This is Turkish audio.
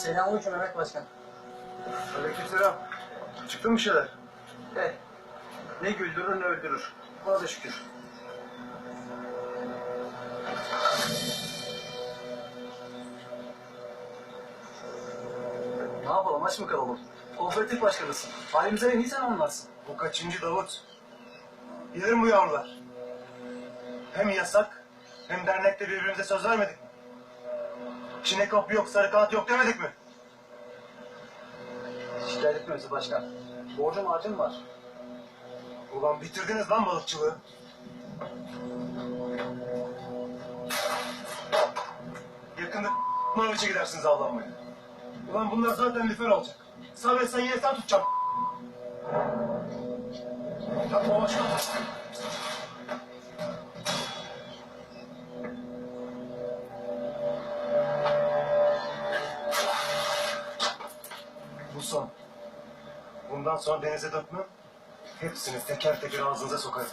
Selamünaleyküm Mehmet Başkan. Aleykümselam. Çıktı mı bir şeyler? Eh, ne güldürür ne öldürür. Buna da şükür. Ne yapalım aç mı kalalım? Kooperatif başkanısın. Halimize en iyi sen anlarsın. Bu kaçıncı Davut? Bilir mi bu yavrular? Hem yasak hem dernekte birbirimize söz vermedik mi? Çine kapı yok, sarı kağıt yok demedik mi? Şikayet etmiyoruz başkan. Borcum harcım var. Ulan bitirdiniz lan balıkçılığı. Yakında Norveç'e gidersiniz avlanmaya. Ulan bunlar zaten lüfer olacak. Sabret sen yine sen tutacağım. Yapma başkan. Bu son. Bundan sonra denize dökmem. Hepsini teker teker ağzınıza sokarım.